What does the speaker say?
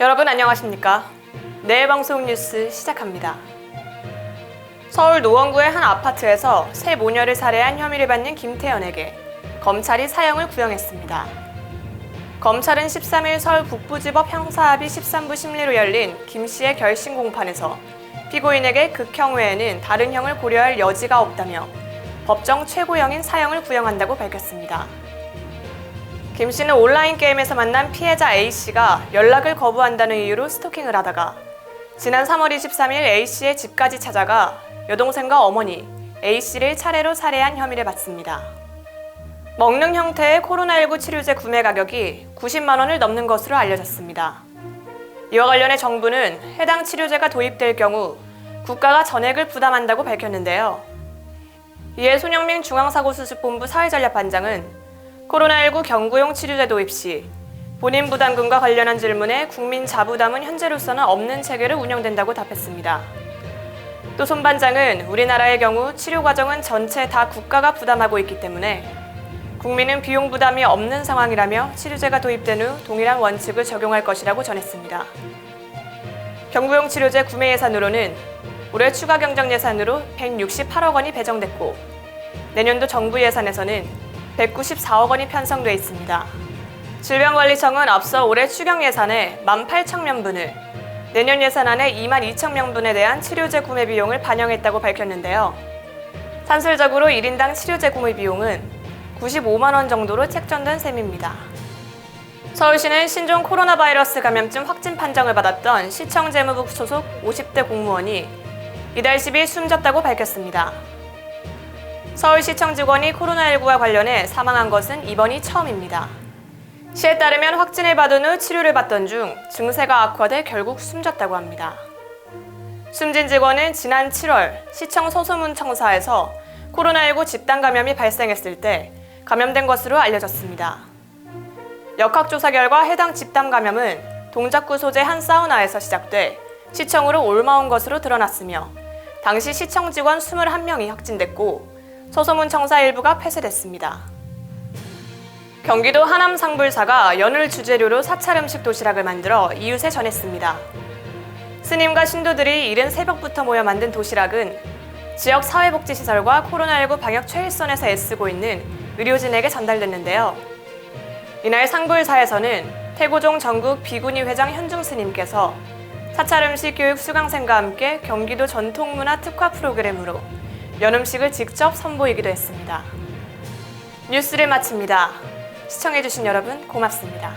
여러분 안녕하십니까? 내일 방송 뉴스 시작합니다. 서울 노원구의 한 아파트에서 새 모녀를 살해한 혐의를 받는 김태연에게 검찰이 사형을 구형했습니다. 검찰은 13일 서울 북부지법 형사합의 13부 심리로 열린 김 씨의 결심 공판에서 피고인에게 극형 외에는 다른 형을 고려할 여지가 없다며 법정 최고형인 사형을 구형한다고 밝혔습니다. 김 씨는 온라인 게임에서 만난 피해자 A 씨가 연락을 거부한다는 이유로 스토킹을 하다가 지난 3월 23일 A 씨의 집까지 찾아가 여동생과 어머니 A 씨를 차례로 살해한 혐의를 받습니다. 먹는 형태의 코로나19 치료제 구매 가격이 90만 원을 넘는 것으로 알려졌습니다. 이와 관련해 정부는 해당 치료제가 도입될 경우 국가가 전액을 부담한다고 밝혔는데요. 이에 손영민 중앙사고수습본부 사회전략반장은 코로나19 경구용 치료제 도입 시 본인 부담금과 관련한 질문에 국민 자부담은 현재로서는 없는 체계로 운영된다고 답했습니다. 또 손 반장은 우리나라의 경우 치료 과정은 전체 다 국가가 부담하고 있기 때문에 국민은 비용 부담이 없는 상황이라며 치료제가 도입된 후 동일한 원칙을 적용할 것이라고 전했습니다. 경구용 치료제 구매 예산으로는 올해 추가 경정 예산으로 168억 원이 배정됐고 내년도 정부 예산에서는 194억 원이 편성돼 있습니다. 질병관리청은 앞서 올해 추경 예산에 18,000명분을 내년 예산안에 2만 2,000명분에 대한 치료제 구매 비용을 반영했다고 밝혔는데요. 산술적으로 1인당 치료제 구매 비용은 95만 원 정도로 책정된 셈입니다. 서울시는 신종 코로나 바이러스 감염증 확진 판정을 받았던 시청 재무부 소속 50대 공무원이 이달 10일 숨졌다고 밝혔습니다. 서울시청 직원이 코로나19와 관련해 사망한 것은 이번이 처음입니다. 시에 따르면 확진을 받은 후 치료를 받던 중 증세가 악화돼 결국 숨졌다고 합니다. 숨진 직원은 지난 7월 시청 소소문 청사에서 코로나19 집단 감염이 발생했을 때 감염된 것으로 알려졌습니다. 역학조사 결과 해당 집단 감염은 동작구 소재 한 사우나에서 시작돼 시청으로 옮아온 것으로 드러났으며 당시 시청 직원 21명이 확진됐고 소소문 청사 일부가 폐쇄됐습니다. 경기도 하남 상불사가 연을 주재료로 사찰 음식 도시락을 만들어 이웃에 전했습니다. 스님과 신도들이 이른 새벽부터 모여 만든 도시락은 지역 사회복지시설과 코로나19 방역 최일선에서 애쓰고 있는 의료진에게 전달됐는데요. 이날 상불사에서는 태고종 전국 비구니 회장 현중 스님께서 사찰 음식 교육 수강생과 함께 경기도 전통문화 특화 프로그램으로 연음식을 직접 선보이기도 했습니다. 뉴스를 마칩니다. 시청해주신 여러분 고맙습니다.